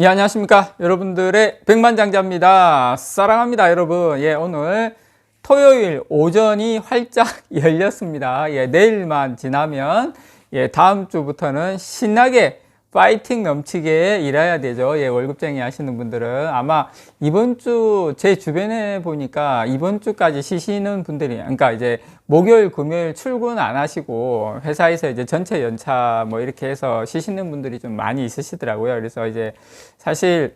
예, 안녕하십니까. 여러분들의 백만장자입니다. 사랑합니다, 여러분. 예, 오늘 토요일 오전이 활짝 열렸습니다. 예, 내일만 지나면, 예, 다음 주부터는 신나게 파이팅 넘치게 일해야 되죠. 예, 월급쟁이 하시는 분들은. 아마 이번 주 제 주변에 보니까 이번 주까지 쉬시는 분들이, 그러니까 이제 목요일, 금요일 출근 안 하시고 회사에서 이제 전체 연차 뭐 이렇게 해서 쉬시는 분들이 좀 많이 있으시더라고요. 그래서 이제 사실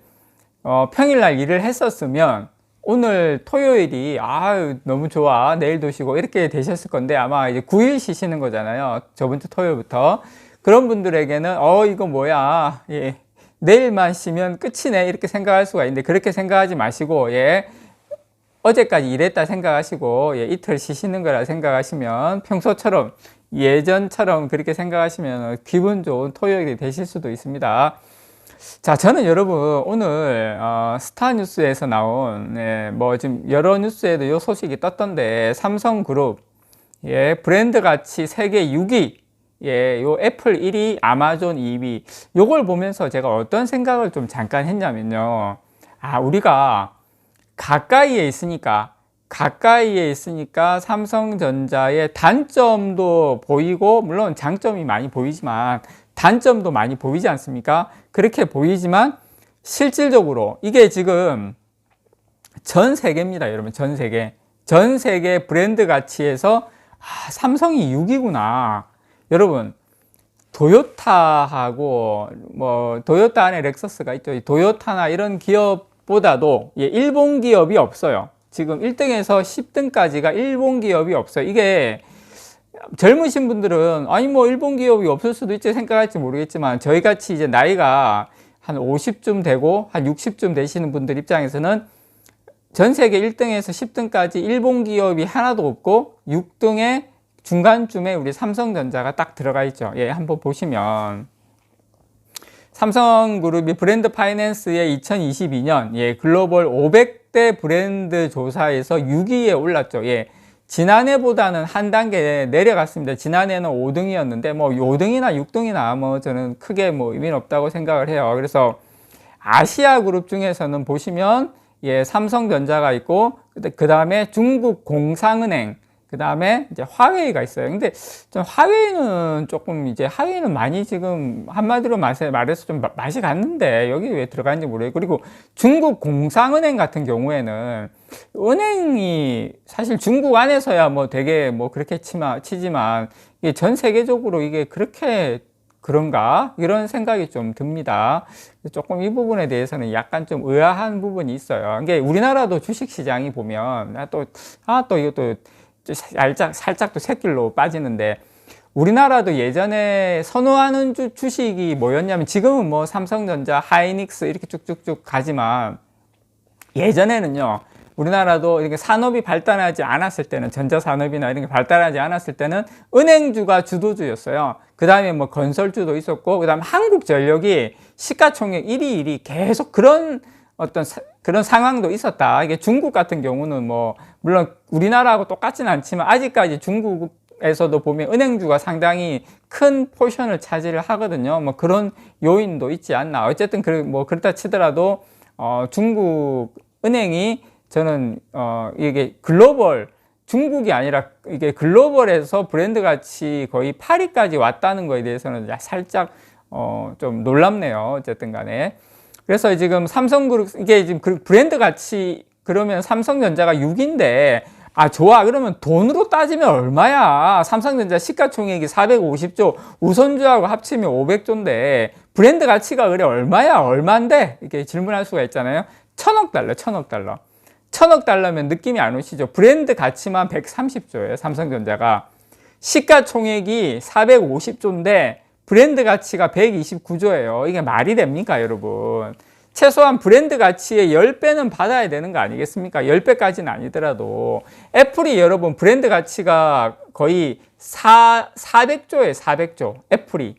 어, 평일날 일을 했었으면 오늘 토요일이 아 너무 좋아 내일도 쉬고 이렇게 되셨을 건데 아마 이제 9일 쉬시는 거잖아요. 저번 주 토요일부터 그런 분들에게는 어 이거 뭐야? 예. 내일만 쉬면 끝이네. 이렇게 생각할 수가 있는데 그렇게 생각하지 마시고 예. 어제까지 일했다 생각하시고 예, 이틀 쉬시는 거라 생각하시면 평소처럼 예전처럼 그렇게 생각하시면 기분 좋은 토요일이 되실 수도 있습니다. 자, 저는 여러분 오늘 어, 스타 뉴스에서 나온 예, 뭐 지금 여러 뉴스에도 이 소식이 떴던데 삼성그룹 예, 브랜드 가치 세계 6위 예, 요 애플 1위, 아마존 2위. 요걸 보면서 제가 어떤 생각을 좀 잠깐 했냐면요. 아, 우리가 가까이에 있으니까 가까이에 있으니까 삼성전자의 단점도 보이고 물론 장점이 많이 보이지만 단점도 많이 보이지 않습니까? 그렇게 보이지만 실질적으로 이게 지금 전 세계입니다, 여러분. 전 세계. 전 세계 브랜드 가치에서 아, 삼성이 6위구나. 여러분, 도요타하고 뭐 도요타 안에 렉서스가 있죠. 도요타나 이런 기업보다도 예, 일본 기업이 없어요. 지금 1등에서 10등까지가 일본 기업이 없어요. 이게 젊으신 분들은 아니 뭐 일본 기업이 없을 수도 있지 생각할지 모르겠지만 저희 같이 이제 나이가 한 50쯤 되고 한 60쯤 되시는 분들 입장에서는 전 세계 1등에서 10등까지 일본 기업이 하나도 없고 6등에 중간쯤에 우리 삼성전자가 딱 들어가 있죠. 예, 한번 보시면 삼성그룹이 브랜드 파이낸스의 2022년 예, 글로벌 500대 브랜드 조사에서 6위에 올랐죠. 예. 지난해보다는 한 단계 내려갔습니다. 지난해는 5등이었는데 뭐 5등이나 6등이나 뭐 저는 크게 뭐 의미는 없다고 생각을 해요. 그래서 아시아 그룹 중에서는 보시면 예, 삼성전자가 있고 그 다음에 중국 공상은행 그 다음에 이제 화웨이가 있어요. 근데 좀 화웨이는 조금 이제 화웨이는 많이 지금 한마디로 말해서 좀 맛이 갔는데 여기 왜 들어가는지 모르겠고 그리고 중국 공상은행 같은 경우에는 은행이 사실 중국 안에서야 뭐 되게 뭐 그렇게 치마, 치지만 이게 전 세계적으로 이게 그렇게 그런가? 이런 생각이 좀 듭니다. 조금 이 부분에 대해서는 약간 좀 의아한 부분이 있어요. 이게 우리나라도 주식 시장이 보면 아, 또, 아, 또 이것도 살짝, 살짝 또 새길로 빠지는데 우리나라도 예전에 선호하는 주, 주식이 뭐였냐면 지금은 뭐 삼성전자, 하이닉스 이렇게 쭉쭉쭉 가지만 예전에는요. 우리나라도 이렇게 산업이 발달하지 않았을 때는 전자산업이나 이런 게 발달하지 않았을 때는 은행주가 주도주였어요. 그 다음에 뭐 건설주도 있었고, 그 다음에 한국전력이 시가총액 1위 1위 계속 그런 어떤 사, 그런 상황도 있었다. 이게 중국 같은 경우는 뭐 물론 우리나라하고 똑같지는 않지만 아직까지 중국에서도 보면 은행주가 상당히 큰 포션을 차지를 하거든요. 뭐 그런 요인도 있지 않나. 어쨌든 그 뭐 그렇다 치더라도 어 중국 은행이 저는 어 이게 글로벌 중국이 아니라 이게 글로벌에서 브랜드 가치 거의 8위까지 왔다는 거에 대해서는 살짝 어 좀 놀랍네요. 어쨌든 간에. 그래서 지금 삼성그룹 이게 지금 그 브랜드 가치 그러면 삼성전자가 6인데 아 좋아. 그러면 돈으로 따지면 얼마야? 삼성전자 시가총액이 450조 우선주하고 합치면 500조인데 브랜드 가치가 그래 얼마야? 얼마인데? 이렇게 질문할 수가 있잖아요. 천억 달러 천억 달러. 천억 달러면 느낌이 안 오시죠? 브랜드 가치만 130조예요 삼성전자가. 시가총액이 450조인데 브랜드 가치가 129조예요. 이게 말이 됩니까, 여러분? 최소한 브랜드 가치의 10배는 받아야 되는 거 아니겠습니까? 10배까지는 아니더라도. 애플이 여러분 브랜드 가치가 거의 4, 400조에 400조. 애플이.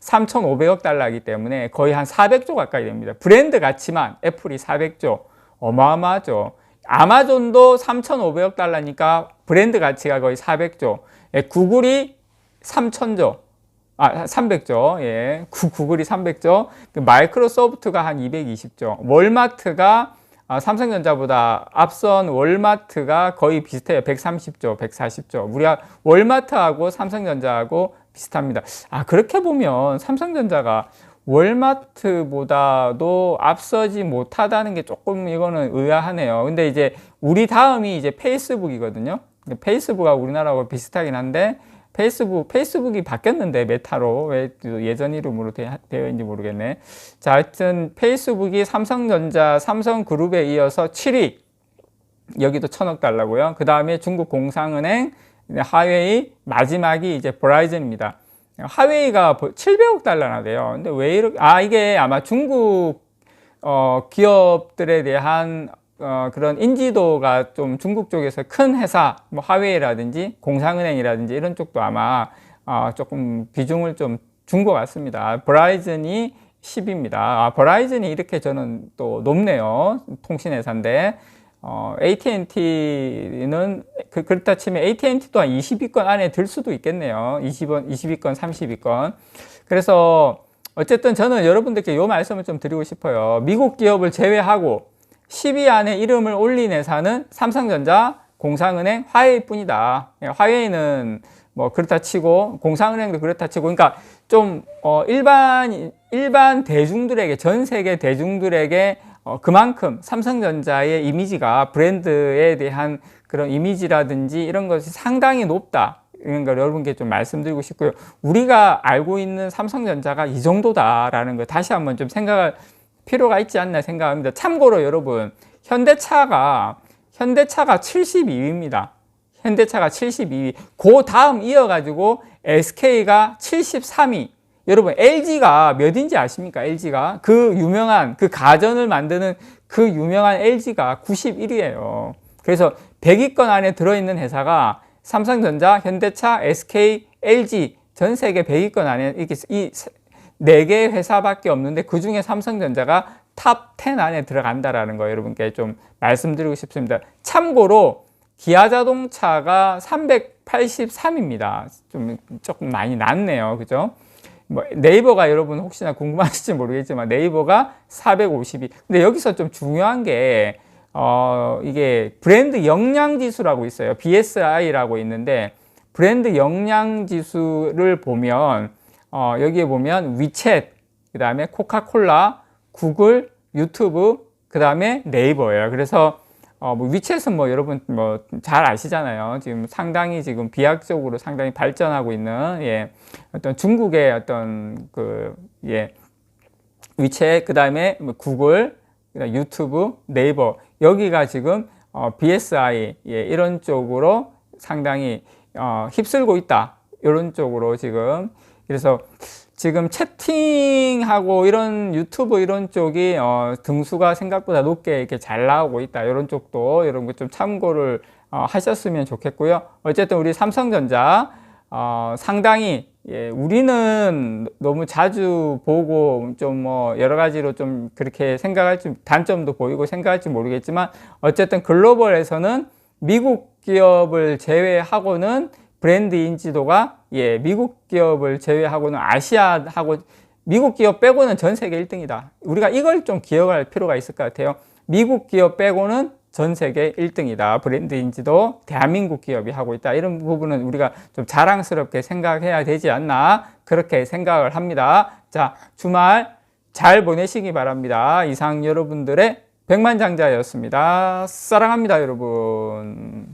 3,500억 달러이기 때문에 거의 한 400조 가까이 됩니다. 브랜드 가치만 애플이 400조. 어마어마하죠. 아마존도 3,500억 달러니까 브랜드 가치가 거의 400조. 예, 구글이 3,000조. 아, 300조. 예. 구, 구글이 300조. 그 마이크로소프트가 한 220조. 월마트가 아, 삼성전자보다 앞선 월마트가 거의 비슷해요. 130조, 140조. 우리가 월마트하고 삼성전자하고 비슷합니다. 아, 그렇게 보면 삼성전자가 월마트보다도 앞서지 못하다는 게 조금 이거는 의아하네요. 근데 이제 우리 다음이 이제 페이스북이거든요. 페이스북하고 우리나라하고 비슷하긴 한데 페이스북 페이스북이 바뀌었는데 메타로 왜 예전 이름으로 되, 되어 있는지 모르겠네. 자, 하여튼 페이스북이 삼성전자, 삼성그룹에 이어서 7위. 여기도 천억 달러고요. 그 다음에 중국 공상은행, 하웨이, 마지막이 이제 버라이즌입니다. 하웨이가 700억 달러나 돼요. 근데 왜 이렇게, 아, 이게 아마 중국, 어, 기업들에 대한 어, 그런 인지도가 좀 중국 쪽에서 큰 회사, 뭐 하웨이라든지 공상은행이라든지 이런 쪽도 아마 어, 조금 비중을 좀 준 것 같습니다. 버라이즌이 10입니다. 아, 버라이즌이 이렇게 저는 또 높네요. 통신회사인데. 어, AT&T는 그, 그렇다 치면 AT&T도 한 20위권 안에 들 수도 있겠네요. 20원, 20위권, 30위권. 그래서 어쨌든 저는 여러분들께 이 말씀을 좀 드리고 싶어요. 미국 기업을 제외하고 10위 안에 이름을 올린 회사는 삼성전자, 공상은행, 화웨이 뿐이다. 예, 화웨이는 뭐 그렇다 치고 공상은행도 그렇다 치고 그러니까 좀 어, 일반 일반 대중들에게 전 세계 대중들에게 어, 그만큼 삼성전자의 이미지가 브랜드에 대한 그런 이미지라든지 이런 것이 상당히 높다. 이런 걸 여러분께 좀 말씀드리고 싶고요. 우리가 알고 있는 삼성전자가 이 정도다라는 걸 다시 한번 좀 생각할 필요가 있지 않나 생각합니다. 참고로 여러분, 현대차가 현대차가 72위입니다. 현대차가 72위. 그 다음 이어가지고 SK가 73위. 여러분, LG가 몇인지 아십니까? LG가. 그 유명한, 그 가전을 만드는 그 유명한 LG가 91위예요. 그래서 100위권 안에 들어있는 회사가 삼성전자, 현대차, SK, LG 전 세계 100위권 안에 이렇게 이 네개 회사밖에 없는데 그 중에 삼성전자가 탑 10 안에 들어간다라는 거 여러분께 좀 말씀드리고 싶습니다. 참고로 기아 자동차가 383입니다. 좀 조금 많이 낮네요. 그죠? 뭐 네이버가 여러분 혹시나 궁금하실지 모르겠지만 네이버가 452. 근데 여기서 좀 중요한 게 어, 이게 브랜드 역량 지수라고 있어요. BSI라고 있는데 브랜드 역량 지수를 보면 어, 여기에 보면 위챗, 그 다음에 코카콜라, 구글, 유튜브, 그 다음에 네이버예요. 그래서 어, 뭐 위챗은 뭐 여러분 뭐 잘 아시잖아요. 지금 상당히 지금 비약적으로 상당히 발전하고 있는 예, 어떤 중국의 어떤 그 예, 위챗, 그 다음에 뭐 구글, 그다음 유튜브, 네이버 여기가 지금 어, BSI 예, 이런 쪽으로 상당히 어, 휩쓸고 있다. 이런 쪽으로 지금 그래서 지금 채팅하고 이런 유튜브 이런 쪽이 어, 등수가 생각보다 높게 이렇게 잘 나오고 있다. 이런 쪽도 이런 거 좀 참고를 어, 하셨으면 좋겠고요. 어쨌든 우리 삼성전자 어, 상당히 예, 우리는 너무 자주 보고 좀 뭐 여러 가지로 좀 그렇게 생각할지 단점도 보이고 생각할지 모르겠지만 어쨌든 글로벌에서는 미국 기업을 제외하고는 브랜드 인지도가 예, 미국 기업을 제외하고는 아시아하고 미국 기업 빼고는 전 세계 1등이다. 우리가 이걸 좀 기억할 필요가 있을 것 같아요. 미국 기업 빼고는 전 세계 1등이다. 브랜드 인지도 대한민국 기업이 하고 있다. 이런 부분은 우리가 좀 자랑스럽게 생각해야 되지 않나 그렇게 생각을 합니다. 자, 주말 잘 보내시기 바랍니다. 이상 여러분들의 백만장자였습니다. 사랑합니다, 여러분.